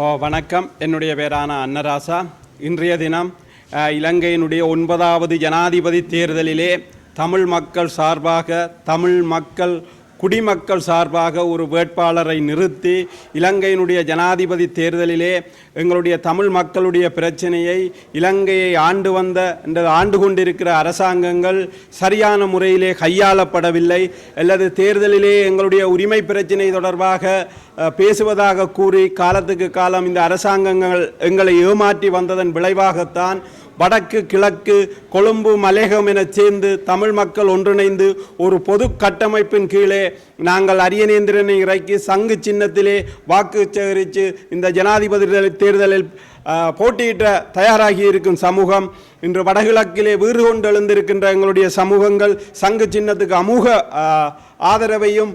ஓ வணக்கம். என்னுடைய பேரான அன்னராசா. இன்றைய தினம் இலங்கையினுடைய ஒன்பதாவது ஜனாதிபதி தேர்தலிலே தமிழ் மக்கள் சார்பாக தமிழ் மக்கள் குடிமக்கள் சார்பாக ஒரு வேட்பாளரை நிறுத்தி இலங்கையினுடைய ஜனாதிபதி தேர்தலிலே எங்களுடைய தமிழ் மக்களுடைய பிரச்சனையை இலங்கையை ஆண்டு வந்த இந்த ஆண்டு கொண்டிருக்கிற அரசாங்கங்கள் சரியான முறையிலே கையாளப்படவில்லை. அல்லது தேர்தலிலே எங்களுடைய உரிமை பிரச்சினை தொடர்பாக பேசுவதாக கூறி காலத்துக்கு காலம் இந்த அரசாங்கங்கள் எங்களை ஏமாற்றி வந்ததன் விளைவாகத்தான் வடக்கு கிழக்கு கொழும்பு மலேகம் என சேர்ந்து தமிழ் மக்கள் ஒன்றிணைந்து ஒரு பொது கட்டமைப்பின் கீழே நாங்கள் அரியநேந்திரனை இறக்கி சங்கு சின்னத்திலே வாக்கு சேகரித்து இந்த ஜனாதிபதி தேர்தலில் போட்டியிட தயாராகி இருக்கும் சமூகம். இன்று வடகிழக்கிலே வீறு கொண்டு எழுந்திருக்கின்ற எங்களுடைய சமூகங்கள் சங்கு சின்னத்துக்கு அமூக ஆதரவையும்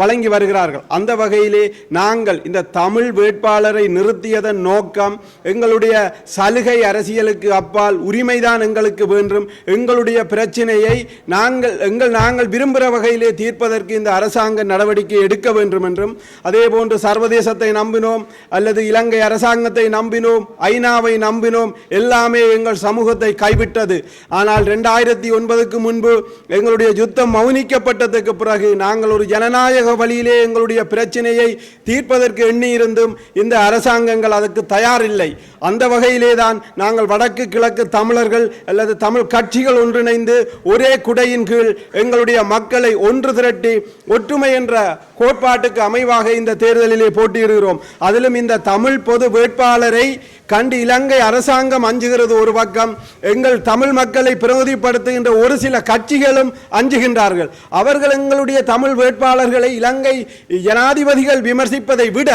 வழங்கி வருகிறார்கள். அந்த வகையிலே நாங்கள் இந்த தமிழ் வேட்பாளரை நிறுத்தியதன் நோக்கம் எங்களுடைய சலுகை அரசியலுக்கு அப்பால் உரிமைதான் எங்களுக்கு வேண்டும். எங்களுடைய பிரச்சனையை நாங்கள் எங்கள் நாங்கள் விரும்புகிற வகையிலே தீர்ப்பதற்கு இந்த அரசாங்க நடவடிக்கை எடுக்க வேண்டும் என்றும் அதே போன்று சர்வதேசத்தை நம்பினோம் அல்லது இலங்கை அரசாங்கத்தை நம்பினோம் ஐநாவை நம்பினோம் எல்லாமே எங்கள் சமூகத்தை கைவிட்டது. ஆனால் ரெண்டாயிரத்தி ஒன்பதுக்கு முன்பு எங்களுடைய யுத்தம் மௌனிக்கப்பட்டதுக்கு பிறகு நாங்கள் ஒரு ஜனநாயக வழியிலே எங்களுடைய பிரச்சனையை தீர்ப்பதற்கு எண்ணியிருந்தும் இந்த அரசாங்கங்கள் அதற்கு தயாரில்லை. அந்த வகையிலே தான் நாங்கள் வடக்கு கிழக்கு தமிழர்கள் அல்லது தமிழ் கட்சிகள் ஒன்றிணைந்து ஒரே குடையின் கீழ் எங்களுடைய மக்களை ஒன்று திரட்டி ஒற்றுமை என்ற கோட்பாட்டுக்கு அமைவாக இந்த தேர்தலிலே போட்டியிடுகிறோம். அதிலும் இந்த தமிழ் பொது வேட்பாளரை கண்டு இலங்கை அரசாங்கம் அஞ்சுகிறது ஒரு பக்கம் எங்கள் தமிழ் மக்களை பிரதிபடுத்துகின்ற ஒரு சில கட்சிகளும் அஞ்சுகின்றார்கள். அவர்கள் எங்களுடைய தமிழ் வேட்பாளர்களை இலங்கை ஜனாதிபதிகள் விமர்சிப்பதை விட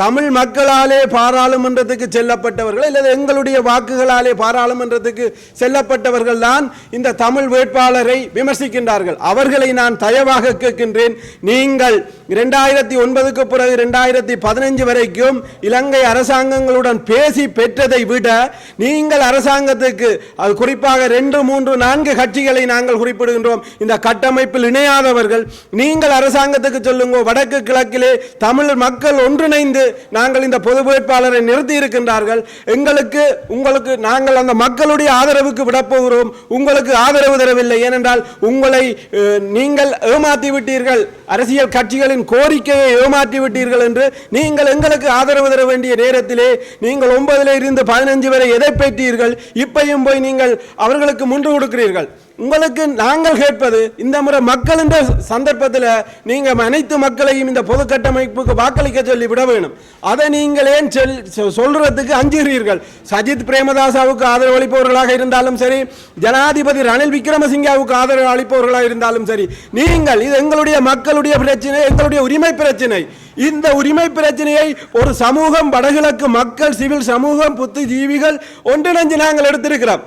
தமிழ் மக்களாலே பாராளுமன்றத்துக்கு செல்லப்பட்டவர்கள் அல்லது எங்களுடைய வாக்குகளாலே பாராளுமன்றத்துக்கு செல்லப்பட்டவர்கள் தான் இந்த தமிழ் வேட்பாளரை விமர்சிக்கின்றார்கள். அவர்களை நான் தயவாக கேட்கின்றேன். நீங்கள் இரண்டாயிரத்தி ஒன்பதுக்கு பிறகு இரண்டாயிரத்தி பதினஞ்சு வரைக்கும் இலங்கை அரசாங்கங்களுடன் பேசி பெற்றதை விட நீங்கள் அரசாங்கத்துக்கு அது குறிப்பாக ரெண்டு மூன்று நான்கு கட்சிகளை நாங்கள் குறிப்பிடுகின்றோம். இந்த கட்டமைப்பில் இணையாதவர்கள் நீங்கள் அரசாங்கத்துக்கு சொல்லுங்க வடக்கு கிழக்கிலே தமிழ் மக்கள் ஒன்றிணைந்து நாங்கள் இந்த பொது வேட்பாளரை நிறுத்தி இருக்கின்றார்கள். எங்களுக்கு உங்களுக்கு நாங்கள் அந்த மக்களுடைய ஆதரவுக்கு விடப்போகிறோம் உங்களுக்கு ஆதரவு தரவில்லை. ஏனென்றால் உங்களை நீங்கள் ஏமாற்றி விட்டீர்கள். அரசியல் கட்சிகளின் கோரிக்கையை ஏமாற்றி விட்டீர்கள் என்று நீங்கள் எங்களுக்கு ஆதரவு தர வேண்டிய நேரத்திலே நீங்கள் ஒன்பதில் இருந்து பதினஞ்சு வரை எதை பெற்றீர்கள்? இப்பையும் போய் நீங்கள் அவர்களுக்கு முன்று கொடுக்கிறீர்கள். உங்களுக்கு நாங்கள் கேட்பது இந்த முறை மக்கள் என்ற சந்தர்ப்பத்தில் நீங்கள் அனைத்து மக்களையும் இந்த பொது கட்டமைப்புக்கு வாக்களிக்க சொல்லி விட வேணும். அதை நீங்கள் ஏன் செல் சொ- சொல்றதுக்கு அஞ்சுகிறீர்கள்? சஜித் பிரேமதாசாவுக்கு ஆதரவு அளிப்பவர்களாக இருந்தாலும் சரி ஜனாதிபதி ரணில் விக்ரமசிங்காவுக்கு ஆதரவு அளிப்பவர்களாக இருந்தாலும் சரி நீங்கள் இது எங்களுடைய மக்களுடைய பிரச்சனை எங்களுடைய உரிமை பிரச்சனை. இந்த உரிமை பிரச்சனையை ஒரு சமூகம் வடகிழக்கு மக்கள் சிவில் சமூகம் புத்திஜீவிகள் ஒன்றிணைஞ்சு நாங்கள் எடுத்திருக்கிறோம்.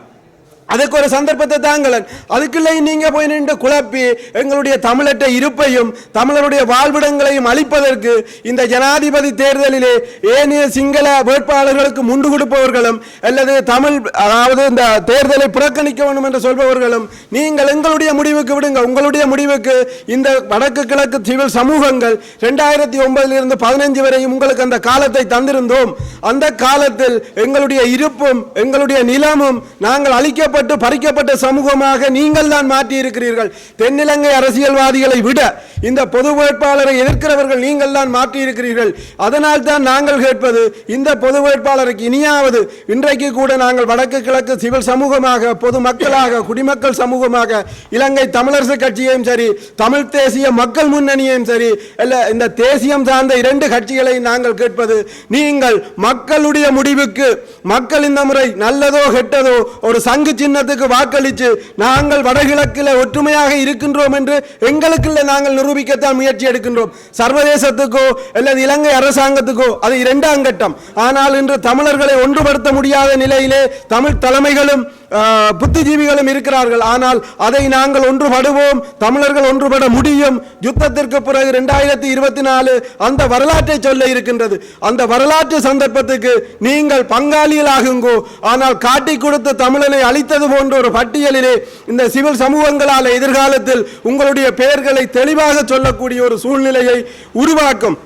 அதுக்கு ஒரு சந்தர்ப்பத்தை தாங்களன். அதுக்குள்ளே நீங்க போய் நின்று குழப்பி எங்களுடைய தமிழற்ற இருப்பையும் தமிழருடைய வாழ்விடங்களையும் அளிப்பதற்கு இந்த ஜனாதிபதி தேர்தலிலே ஏனைய சிங்கள வேட்பாளர்களுக்கு முண்டு கொடுப்பவர்களும் அல்லது தமிழ் அதாவது இந்த தேர்தலை புறக்கணிக்க வேண்டும் என்று சொல்பவர்களும் நீங்கள் எங்களுடைய முடிவுக்கு விடுங்க. உங்களுடைய முடிவுக்கு இந்த வடக்கு கிழக்கு சிவில் சமூகங்கள் ரெண்டாயிரத்தி ஒன்பதிலிருந்து இருந்து வரையும் உங்களுக்கு அந்த காலத்தை தந்திருந்தோம். அந்த காலத்தில் எங்களுடைய இருப்பும் எங்களுடைய நிலமும் நாங்கள் அளிக்கப்பட்ட பறிக்கப்பட்ட சமூகமாக நீங்கள் தான் மாற்றி இருக்கிறீர்கள் தென்னிலங்கை அரசியல்வாதிகளை விட இந்த பொது வேட்பாளரை எதிர்க்கிறவர்கள் நீங்கள் தான் மாற்றி இருக்கிறீர்கள் அதனால் தான் நாங்கள் கேட்பது இந்த பொது வேட்பாளருக்கு இனியாவது இன்றைக்கு கூட நாங்கள் வடக்கு கிழக்கு சிவில் சமூகமாக பொது மக்களாக குடிமக்கள் சமூகமாக இலங்கை தமிழரசு கட்சியையும் சரி தமிழ் தேசிய மக்கள் முன்னணியையும் சரி அல்ல இந்த தேசியம் சார்ந்த இரண்டு கட்சிகளை நாங்கள் கேட்பது நீங்கள் மக்களுடைய முடிவுக்கு மக்கள் இந்த முறை நல்லதோ கெட்டதோ ஒரு சங்கு சின்னத்துக்கு வாக்களித்து நாங்கள் வடகிழக்கில் ஒற்றுமையாக இருக்கின்றோம் என்று எங்களுக்குள்ள நாங்கள் நிரூபிக்கத்தான் முயற்சி எடுக்கின்றோம். சர்வதேசத்துக்கோ அல்லது இலங்கை அரசாங்கத்துக்கோ அது இரண்டாம் கட்டம். ஆனால் இன்று தமிழர்களை ஒன்றுபடுத்த முடியாத நிலையிலே தமிழ் தலைமைகளும் புத்திஜீவிகளும் இருக்கிறார்கள். ஆனால் அதை நாங்கள் ஒன்றுபடுவோம். தமிழர்கள் ஒன்றுபட முடியும். யுத்தத்திற்கு பிறகு ரெண்டாயிரத்தி இருபத்தி நாலு அந்த வரலாற்றை சொல்ல இருக்கின்றது. அந்த வரலாற்று சந்தர்ப்பத்துக்கு நீங்கள் பங்காளிகளாகுங்கோ. ஆனால் காட்டி கொடுத்த தமிழனை அழித்தது போன்ற ஒரு பட்டியலிலே இந்த சிவில் சமூகங்களால் எதிர்காலத்தில் உங்களுடைய பெயர்களை தெளிவாக சொல்லக்கூடிய ஒரு சூழ்நிலையை உருவாக்கும்.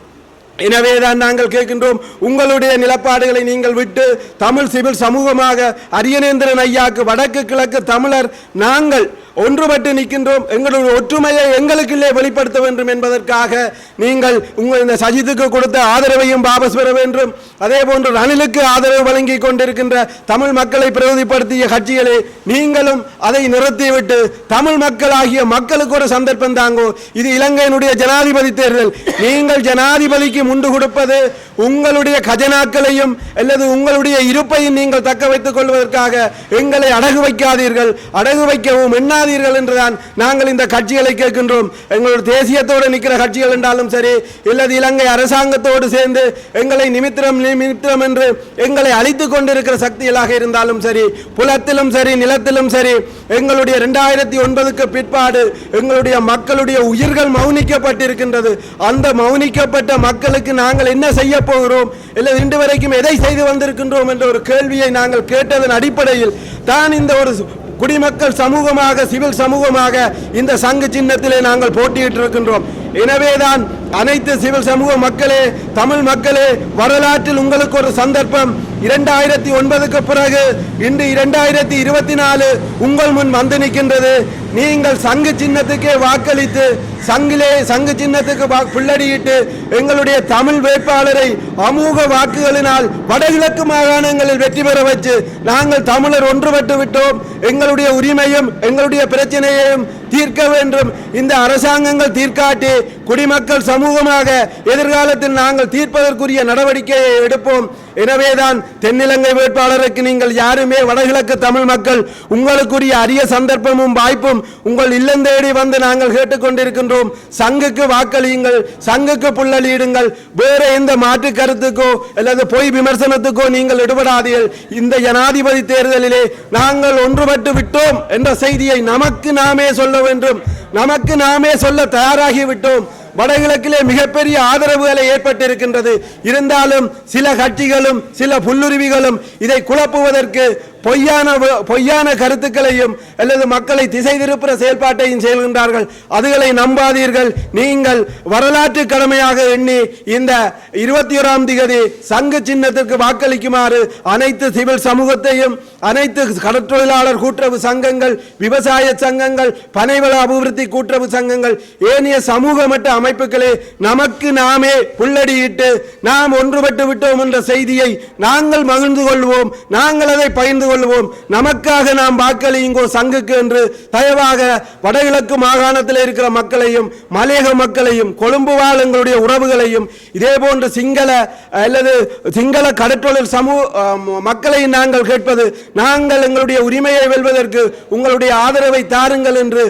எனவேதான் நாங்கள் கேட்கின்றோம் உங்களுடைய நிலப்பாடுகளை நீங்கள் விட்டு தமிழ் சிவில் சமூகமாக அரியநேந்திரன் ஐயாக்கு வடக்கு கிழக்கு தமிழர் நாங்கள் ஒன்றுபட்டு நிற்கின்றோம். எங்களுடைய ஒற்றுமையை எங்களுக்குள்ளே வெளிப்படுத்த வேண்டும் என்பதற்காக நீங்கள் உங்கள் இந்த சஜித்துக்கு கொடுத்த ஆதரவையும் வாபஸ் பெற வேண்டும். அதே போன்று ரணிலுக்கு ஆதரவு வழங்கி கொண்டிருக்கின்ற தமிழ் மக்களை பிரதிப்படுத்திய கட்சிகளே நீங்களும் அதை நிறுத்திவிட்டு தமிழ் மக்களாகிய மக்களுக்கு ஒரு சந்தர்ப்பம் தாங்கோ. இது இலங்கையினுடைய ஜனாதிபதி தேர்தல். நீங்கள் ஜனாதிபதிக்கு முண்டு கொடுப்பது உங்களுடைய கஜனாக்களையும் அல்லது உங்களுடைய இருப்பையும் நீங்கள் தக்க வைத்துக் கொள்வதற்காக எங்களை அடகு வைக்காதீர்கள். அடகு வைக்கவும். நிற்காதீர்கள் என்றுதான் நாங்கள் இந்த கட்சிகளை கேட்கின்றோம். எங்களோட தேசியத்தோடு நிற்கிற கட்சிகள் என்றாலும் சரி இல்லது இலங்கை அரசாங்கத்தோடு சேர்ந்து எங்களை நிமித்திரம் நிமித்திரம் என்று எங்களை அழித்துக் கொண்டிருக்கிற சக்திகளாக இருந்தாலும் சரி புலத்திலும் சரி நிலத்திலும் சரி எங்களுடைய இரண்டாயிரத்தி ஒன்பதுக்கு பிற்பாடு எங்களுடைய மக்களுடைய உயிர்கள் மௌனிக்கப்பட்டிருக்கின்றது. அந்த மௌனிக்கப்பட்ட மக்களுக்கு நாங்கள் என்ன செய்ய போகிறோம்? இல்லை இன்று வரைக்கும் எதை செய்து வந்திருக்கின்றோம்? என்ற ஒரு கேள்வியை நாங்கள் கேட்டதன் அடிப்படையில் தான் இந்த ஒரு குடிமக்கள் சமூகமாக சிவில் சமூகமாக இந்த சங்கு சின்னத்திலே நாங்கள் போட்டியிட்டு இருக்கின்றோம் எனவேதான் அனைத்து சிவில் சமூக மக்களே தமிழ் மக்களே வரலாற்றில் உங்களுக்கு ஒரு சந்தர்ப்பம். இரண்டாயிரத்தி ஒன்பதுக்கு பிறகு இன்று இரண்டாயிரத்தி இருபத்தி நாலு உங்கள் முன் வந்து நிற்கின்றது. நீங்கள் சங்கு சின்னத்துக்கே வாக்களித்து சங்கிலே சங்கு சின்னத்துக்கு வா- புள்ளடியிட்டு எங்களுடைய தமிழ் வேட்பாளரை அமூக வாக்குகளினால் வடகிழக்கு மாகாணங்களில் வெற்றி பெற வச்சு நாங்கள் தமிழர் ஒன்றுபட்டு விட்டோம். எங்களுடைய உரிமையும் எங்களுடைய பிரச்சனையையும் தீர்க்க வேண்டும். இந்த அரசாங்கங்கள் தீர்க்காட்டி குடிமக்கள் சமூகமாக எதிர்காலத்தில் நாங்கள் தீர்ப்பதற்குரிய நடவடிக்கையை எடுப்போம். எனவேதான் தென்னிலங்கை வேட்பாளருக்கு நீங்கள் யாருமே வடகிழக்கு தமிழ் மக்கள் உங்களுக்குரிய அரிய சந்தர்ப்பமும் வாய்ப்பும் உங்கள் இல்லம் தேடி வந்து நாங்கள் கேட்டுக்கொண்டிருக்கின்றோம். சங்குக்கு வாக்களியுங்கள் சங்குக்கு புள்ளலியிடுங்கள் வேற எந்த மாற்று கருத்துக்கோ அல்லது பொய் விமர்சனத்துக்கோ நீங்கள் ஈடுபடாதீர்கள் இந்த ஜனாதிபதி தேர்தலிலே நாங்கள் ஒன்றுபட்டு விட்டோம் என்ற செய்தியை நமக்கு நாமே சொல்ல வேண்டும். நமக்கு நாமே சொல்ல தயாராகிவிட்டோம். வடகிழக்கிலே மிகப்பெரிய ஆதரவுகளை ஏற்பட்டிருக்கின்றது. இருந்தாலும் சில கட்சிகளும் சில புல்லுருவிகளும் இதை குழப்புவதற்கு பொய்யான பொய்யான கருத்துக்களையும் அல்லது மக்களை திசை திருப்புற செயல்பாட்டையும் செய்கின்றார்கள். அதுகளை நம்பாதீர்கள். நீங்கள் வரலாற்று கடமையாக எண்ணி இந்த இருபத்தி ஓராம் திகதி சங்கு சின்னத்திற்கு வாக்களிக்குமாறு அனைத்து சிவில் சமூகத்தையும் அனைத்து கடற்றொழிலாளர் கூட்டுறவு சங்கங்கள் விவசாய சங்கங்கள் பனைவள அபிவிருத்தி கூட்டுறவு சங்கங்கள் ஏனைய சமூக மட்ட அமைப்புகளே நமக்கு நாமே புள்ளடியிட்டு நாம் ஒன்றுபட்டு விட்டோம் என்ற செய்தியை நாங்கள் மகிழ்ந்து கொள்வோம். நாங்கள் அதை பகிர்ந்து கொள்வோம். கொள்வோம் நமக்காக நாம் வாக்களியுங்கோ சங்குக்கு என்று தயவாக வடகிழக்கு மாகாணத்தில் இருக்கிற மக்களையும் மலையக மக்களையும் கொழும்பு வாழ் எங்களுடைய உறவுகளையும் இதே போன்று சிங்கள அல்லது சிங்கள கடற்றொழில் சமூக மக்களை நாங்கள் கேட்பது நாங்கள் எங்களுடைய உரிமையை வெல்வதற்கு உங்களுடைய ஆதரவை தாருங்கள் என்று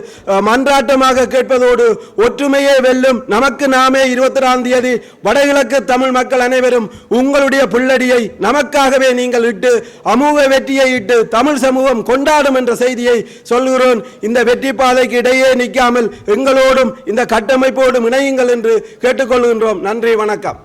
மன்றாட்டமாக கேட்பதோடு ஒற்றுமையே வெல்லும் நமக்கு நாமே இருபத்தி ஆறாம் தேதி வடகிழக்கு தமிழ் மக்கள் அனைவரும் உங்களுடைய புள்ளடியை நமக்காகவே நீங்கள் இட்டு அமோக வெற்றியை இட்டு தமிழ் சமூகம் கொண்டாடும் என்ற செய்தியை சொல்கிறோம் இந்த வெற்றி பாதைக்கு இடையே நிற்காமல் எங்களோடும் இந்த கட்டமைப்போடும் இணையுங்கள் என்று கேட்டுக்கொள்கின்றோம். நன்றி வணக்கம்.